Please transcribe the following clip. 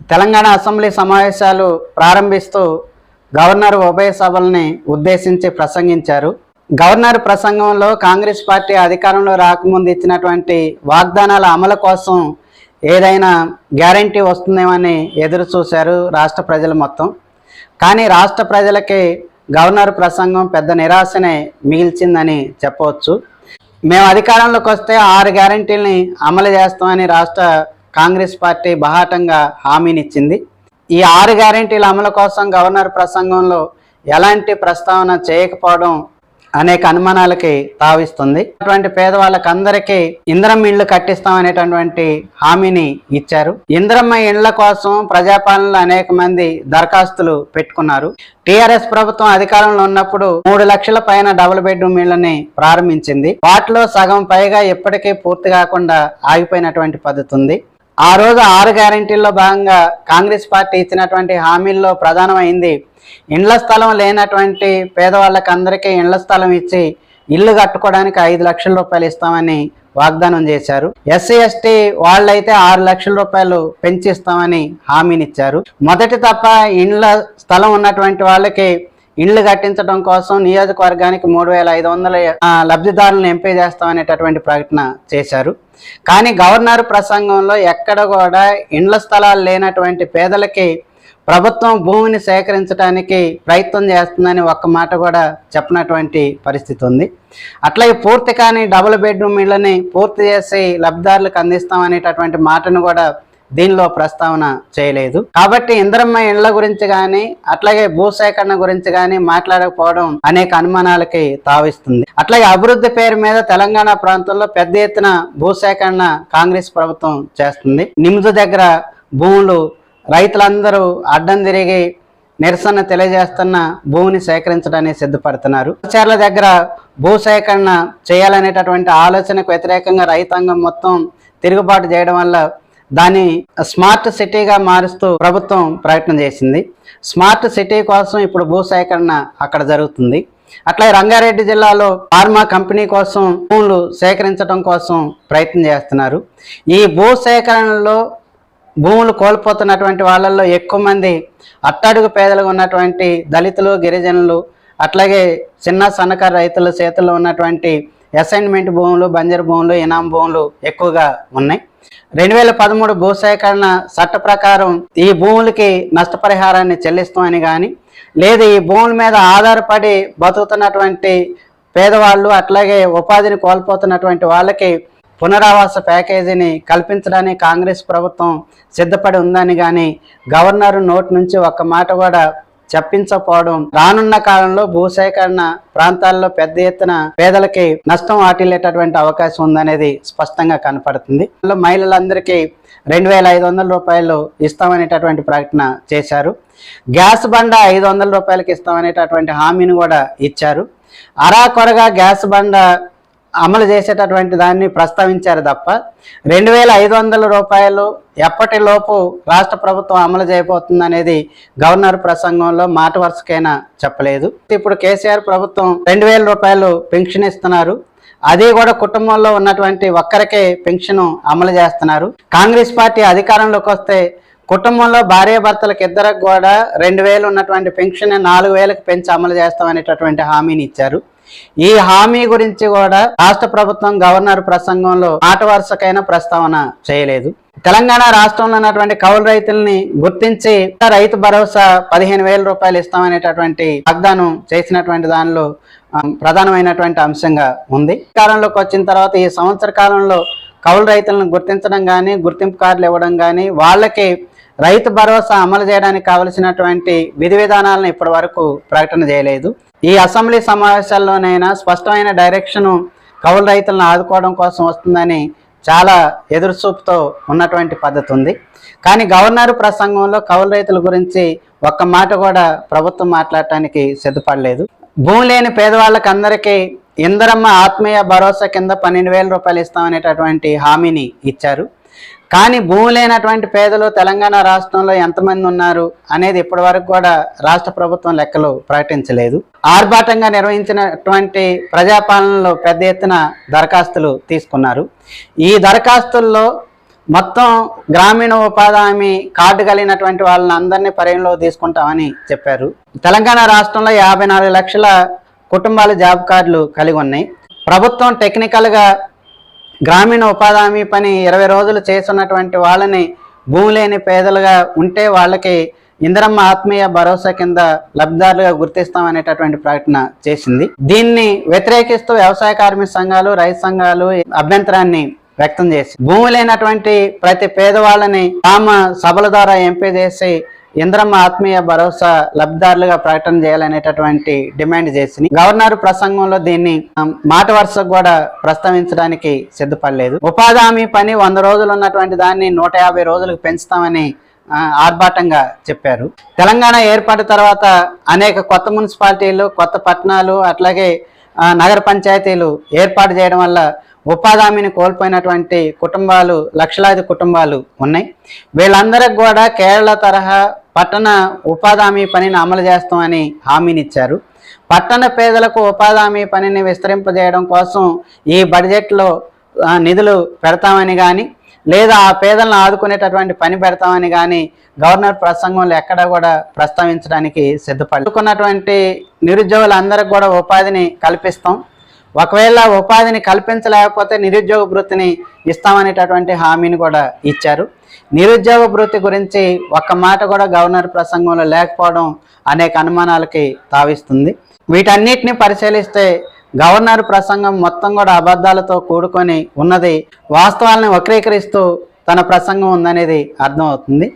Telangana assembly సమావేశాలు ప్రారంభిస్తూ governor ఉభయ సభల్ని ఉద్దేశించి ప్రసంగించారు. గవర్నర్ ప్రసంగంలో కాంగ్రెస్ పార్టీ అధికారంలో రాకముందు ఇచ్చినటువంటి వాగ్దానాల అమలు కోసం ఏదైనా గ్యారంటీ వస్తుందేమని ఎదురు చూశారు రాష్ట్ర ప్రజలు మొత్తం. కానీ రాష్ట్ర ప్రజలకి గవర్నర్ ప్రసంగం పెద్ద నిరాశనే మిగిల్చిందని చెప్పవచ్చు. మేము అధికారంలోకి వస్తే ఆరు గ్యారంటీల్ని అమలు చేస్తామని రాష్ట్ర కాంగ్రెస్ పార్టీ బహాటంగా హామీనిచ్చింది. ఈ ఆరు గ్యారంటీల అమలు కోసం గవర్నర్ ప్రసంగంలో ఎలాంటి ప్రస్తావన చేయకపోవడం అనేక అనుమానాలకి తావిస్తుంది. అటువంటి పేదవాళ్ళకి అందరికీ ఇంద్రమ్మ ఇళ్ళు కట్టిస్తామనేటటువంటి హామీని ఇచ్చారు. ఇంద్రమ్మ ఇళ్ళ కోసం ప్రజాపాలనలో అనేక మంది దరఖాస్తులు పెట్టుకున్నారు. టిఆర్ఎస్ ప్రభుత్వం అధికారంలో ఉన్నప్పుడు మూడు లక్షల పైన డబుల్ బెడ్రూమ్ ఇళ్ళని ప్రారంభించింది. వాటిలో సగం పైగా ఇప్పటికీ పూర్తి కాకుండా ఆగిపోయినటువంటి పద్ధతి ఉంది. ఆ రోజు ఆరు గ్యారంటీల్లో భాగంగా కాంగ్రెస్ పార్టీ ఇచ్చినటువంటి హామీల్లో ప్రధానమైంది. ఇండ్ల స్థలం లేనటువంటి పేదవాళ్ళకి అందరికీ ఇండ్ల స్థలం ఇచ్చి ఇల్లు కట్టుకోవడానికి ఐదు లక్షల రూపాయలు ఇస్తామని వాగ్దానం చేశారు. ఎస్సీ ఎస్టీ వాళ్ళైతే ఆరు లక్షల రూపాయలు పెంచిస్తామని హామీనిచ్చారు. మొదటి తప్ప ఇండ్ల స్థలం ఉన్నటువంటి వాళ్ళకి ఇళ్ళు కట్టించడం కోసం నియోజకవర్గానికి మూడు వేల ఐదు వందల లబ్ధిదారులను ఎంపిక చేస్తామనేటటువంటి ప్రకటన చేశారు. కానీ గవర్నర్ ప్రసంగంలో ఎక్కడ కూడా ఇండ్ల స్థలాలు లేనటువంటి పేదలకి ప్రభుత్వం భూమిని సేకరించడానికి ప్రయత్నం చేస్తుందని ఒక్క మాట కూడా చెప్పినటువంటి పరిస్థితి ఉంది. అట్లాగే పూర్తి కానీ డబుల్ బెడ్రూమ్ ఇళ్ళని పూర్తి చేసి లబ్ధిదారులకు అందిస్తామనేటటువంటి మాటను కూడా దీనిలో ప్రస్తావన చేయలేదు. కాబట్టి ఇంద్రమ్మ ఇండ్ల గురించి కానీ అట్లాగే భూసేకరణ గురించి కానీ మాట్లాడకపోవడం అనేక అనుమానాలకి తావిస్తుంది. అట్లాగే అభివృద్ధి పేరు మీద తెలంగాణ ప్రాంతంలో పెద్ద ఎత్తున భూసేకరణ కాంగ్రెస్ ప్రభుత్వం చేస్తుంది. నిమ్జు దగ్గర భూములు రైతులందరూ అడ్డం తిరిగి నిరసన తెలియజేస్తున్న భూమిని సేకరించడానికి సిద్ధపడుతున్నారు. చర్ల దగ్గర భూ సేకరణ చేయాలనేటటువంటి ఆలోచనకు వ్యతిరేకంగా రైతాంగం మొత్తం తిరుగుబాటు చేయడం వల్ల దాన్ని స్మార్ట్ సిటీగా మారుస్తూ ప్రభుత్వం ప్రయత్నం చేసింది. స్మార్ట్ సిటీ కోసం ఇప్పుడు భూ సేకరణ అక్కడ జరుగుతుంది. అట్లాగే రంగారెడ్డి జిల్లాలో ఫార్మా కంపెనీ కోసం భూములు సేకరించడం కోసం ప్రయత్నం చేస్తున్నారు. ఈ భూ సేకరణలో భూములు కోల్పోతున్నటువంటి వాళ్ళల్లో ఎక్కువ మంది అట్టడుగు పేదలుగా ఉన్నటువంటి దళితులు గిరిజనులు అట్లాగే చిన్న సన్నకారు రైతుల చేతుల్లో ఉన్నటువంటి అసైన్మెంట్ భూములు బంజరు భూములు ఇనాం భూములు ఎక్కువగా ఉన్నాయి. రెండు వేల పదమూడు భూసేకరణ చట్ట ప్రకారం ఈ భూములకి నష్టపరిహారాన్ని చెల్లిస్తామని కానీ లేదు ఈ భూముల మీద ఆధారపడి బతుకుతున్నటువంటి పేదవాళ్ళు అట్లాగే ఉపాధిని కోల్పోతున్నటువంటి వాళ్ళకి పునరావాస ప్యాకేజీని కల్పించడానికి కాంగ్రెస్ ప్రభుత్వం సిద్ధపడి ఉందని కానీ గవర్నర్ నోటి నుంచి ఒక్క మాట కూడా చెప్పించకపోవడం. రానున్న కాలంలో భూసేకరణ ప్రాంతాల్లో పెద్ద ఎత్తున పేదలకి నష్టం వాటిల్లేటటువంటి అవకాశం ఉందనేది స్పష్టంగా కనపడుతుంది. మహిళలందరికీ రెండు వేల ఐదు వందల రూపాయలు ఇస్తామనేటటువంటి ప్రకటన చేశారు. గ్యాస్ బండ ఐదు వందల రూపాయలకి ఇస్తామనేటటువంటి హామీని కూడా ఇచ్చారు. అరాకొరగా గ్యాస్ బండ అమలు చేసేటటువంటి దాన్ని ప్రస్తావించారు తప్ప రెండు వేల ఐదు వందల రూపాయలు ఎప్పటిలోపు రాష్ట్ర ప్రభుత్వం అమలు చేయబోతుంది అనేది గవర్నర్ ప్రసంగంలో మాట వరుసకైనా చెప్పలేదు. ఇప్పుడు కేసీఆర్ ప్రభుత్వం రెండు వేల రూపాయలు పెన్షన్ ఇస్తున్నారు. అది కూడా కుటుంబంలో ఉన్నటువంటి ఒక్కరికే పెన్షన్ అమలు చేస్తున్నారు. కాంగ్రెస్ పార్టీ అధికారంలోకి వస్తే కుటుంబంలో భార్యాభర్తలకు ఇద్దరికి కూడా రెండు వేలు ఉన్నటువంటి పెన్షన్ నాలుగు వేలకు పెంచి అమలు చేస్తామనేటటువంటి హామీని ఇచ్చారు. ఈ హామీ గురించి కూడా రాష్ట్ర ప్రభుత్వం గవర్నర్ ప్రసంగంలో ఆట వరుసకైనా ప్రస్తావన చేయలేదు. తెలంగాణ రాష్ట్రంలో ఉన్నటువంటి కౌలు రైతుల్ని గుర్తించి రైతు భరోసా పదిహేను వేల రూపాయలు ఇస్తామనేటటువంటి వాగ్దానం చేసినటువంటి దానిలో ప్రధానమైనటువంటి అంశంగా ఉంది. కాలంలోకి వచ్చిన తర్వాత ఈ సంవత్సర కాలంలో కౌలు రైతులను గుర్తించడం కానీ గుర్తింపు కార్డులు ఇవ్వడం కానీ వాళ్ళకి రైతు భరోసా అమలు చేయడానికి కావలసినటువంటి విధి విధానాలను ఇప్పటి వరకు ప్రకటన చేయలేదు. ఈ అసెంబ్లీ సమావేశాల్లోనైనా స్పష్టమైన డైరెక్షను కౌలు రైతులను ఆదుకోవడం కోసం వస్తుందని చాలా ఎదురుచూపుతో ఉన్నటువంటి పద్ధతి ఉంది. కానీ గవర్నర్ ప్రసంగంలో కౌలు రైతుల గురించి ఒక్క మాట కూడా ప్రభుత్వం మాట్లాడటానికి సిద్ధపడలేదు. భూమి లేని పేదవాళ్ళకి అందరికీ ఇందరమ్మ ఆత్మీయ భరోసా కింద పన్నెండు వేల రూపాయలు ఇస్తామనేటటువంటి హామీని ఇచ్చారు. కానీ భూమి లేనటువంటి పేదలు తెలంగాణ రాష్ట్రంలో ఎంతమంది ఉన్నారు అనేది ఇప్పటి వరకు కూడా రాష్ట్ర ప్రభుత్వం లెక్కలు ప్రకటించలేదు. ఆర్భాటంగా నిర్వహించినటువంటి ప్రజాపాలనలో పెద్ద ఎత్తున దరఖాస్తులు తీసుకున్నారు. ఈ దరఖాస్తుల్లో మొత్తం గ్రామీణ ఉపాధి హామీ కార్డు కలిగినటువంటి వాళ్ళని అందరినీ పరిగణలో తీసుకుంటామని చెప్పారు. తెలంగాణ రాష్ట్రంలో యాభై నాలుగు లక్షల కుటుంబాలు జాబ్ కార్డులు కలిగి ఉన్నాయి. ప్రభుత్వం టెక్నికల్గా గ్రామీణ ఉపాధి హామీ పని ఇరవై రోజులు చేస్తున్నటువంటి వాళ్ళని భూమి లేని పేదలుగా ఉంటే వాళ్ళకి ఇందిరమ్మ ఆత్మీయ భరోసా కింద లబ్ధిదారులుగా గుర్తిస్తామనేటటువంటి ప్రకటన చేసింది. దీన్ని వ్యతిరేకిస్తూ వ్యవసాయ కార్మిక సంఘాలు రైతు సంఘాలు అభ్యంతరాన్ని వ్యక్తం చేసి భూమి లేనటువంటి ప్రతి పేదవాళ్ళని తామ సభల ద్వారా ఎంపీ చేసి ఇంద్రమ్మ ఆత్మీయ భరోసా లబ్ధిదారులుగా ప్రకటన చేయాలనేటటువంటి డిమాండ్ చేసింది. గవర్నర్ ప్రసంగంలో దీన్ని మాట వరుసకు కూడా ప్రస్తావించడానికి సిద్ధపడలేదు. ఉపాధి హామీ పని వంద రోజులు ఉన్నటువంటి దాన్ని నూట యాభై రోజులకు పెంచుతామని ఆర్భాటంగా చెప్పారు. తెలంగాణ ఏర్పాటు తర్వాత అనేక కొత్త మున్సిపాలిటీలు కొత్త పట్టణాలు అట్లాగే నగర పంచాయతీలు ఏర్పాటు చేయడం వల్ల ఉపాధి హామీని కోల్పోయినటువంటి కుటుంబాలు లక్షలాది కుటుంబాలు ఉన్నాయి. వీళ్ళందరికి కూడా కేరళ తరహా పట్టణ ఉపాధి హామీ పనిని అమలు చేస్తామని హామీనిచ్చారు. పట్టణ పేదలకు ఉపాధి హామీ పనిని విస్తరింపజేయడం కోసం ఈ బడ్జెట్లో నిధులు పెడతామని కానీ లేదా ఆ పేదలను ఆదుకునేటటువంటి పని పెడతామని కానీ గవర్నర్ ప్రసంగంలో ఎక్కడా కూడా ప్రస్తావించడానికి సిద్ధపడుకున్నటువంటి నిరుద్యోగులందరికి కూడా ఉపాధిని కల్పిస్తాం. ఒకవేళ ఉపాధిని కల్పించలేకపోతే నిరుద్యోగ వృత్తిని ఇస్తామనేటటువంటి హామీని కూడా ఇచ్చారు. నిరుద్యోగ వృత్తి గురించి ఒక్క మాట కూడా గవర్నర్ ప్రసంగంలో లేకపోవడం అనేక అనుమానాలకి తావిస్తుంది. వీటన్నిటిని పరిశీలిస్తే గవర్నర్ ప్రసంగం మొత్తం కూడా అబద్ధాలతో కూడుకొని ఉన్నది వాస్తవాలను వక్రీకరిస్తూ తన ప్రసంగం ఉందనేది అర్థమవుతుంది.